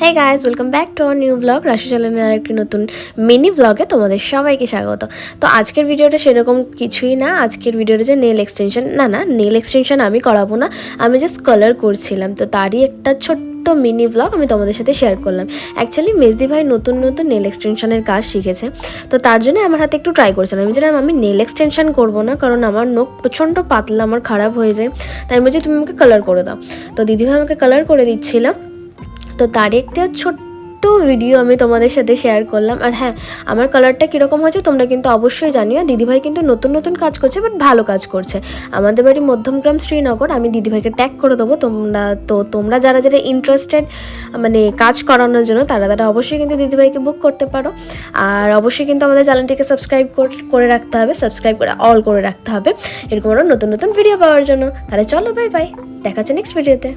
হ্যাঁ guys welcome back to our new blog Rashi চ্যানেলের আরেকটি নতুন মিনি ব্লগে তোমাদের সবাইকে স্বাগত। তো আজকের ভিডিওটা সেরকম কিছুই না। আজকের ভিডিওটা যে নেল এক্সটেনশন না না নেল এক্সটেনশন আমি করাবো না। আমি জাস্ট কালার করছিলাম। তো তারই একটা ছোট্ট মিনি ব্লগ আমি তোমাদের সাথে শেয়ার করলাম। অ্যাকচুয়ালি মেজদি ভাই নতুন নতুন নেল এক্সটেনশনের কাজ শিখেছে। তো তার জন্য আমার হাতে একটু ট্রাই করছিলাম। আমি জানাম আমি নেল এক্সটেনশন করব না, কারণ আমার নখ প্রচণ্ড পাতলা, আমার খারাপ হয়ে যায়। তাই বলছি, তুমি আমাকে কালার করে দাও। তো দিদিভাই আমাকে কালার করে দিচ্ছিলাম তো তার একটা ছোট্ট ভিডিও আমি তোমাদের সাথে শেয়ার করলাম। আর হ্যাঁ আমার কালারটা কীরকম হয়েছে তোমরা কিন্তু অবশ্যই জানিও। দিদিভাই কিন্তু নতুন নতুন কাজ করছে বাট ভালো কাজ করছে। আমাদের বাড়ি মধ্যমগ্রাম শ্রীনগর, আমি দিদিভাইকে ট্যাগ করে দেবো। তোমরা তো, তোমরা যারা যারা ইন্টারেস্টেড মানে কাজ করানোর জন্য, তারা তারা অবশ্যই কিন্তু দিদিভাইকে বুক করতে পারো। আর অবশ্যই কিন্তু আমাদের চ্যানেলটিকে সাবস্ক্রাইব করে রাখতে হবে। সাবস্ক্রাইব করে অল করে রাখতে হবে। এরকম আরও নতুন নতুন ভিডিও পাওয়ার জন্য। তাহলে চলো বাই বাই দেখা হচ্ছে নেক্সট ভিডিওতে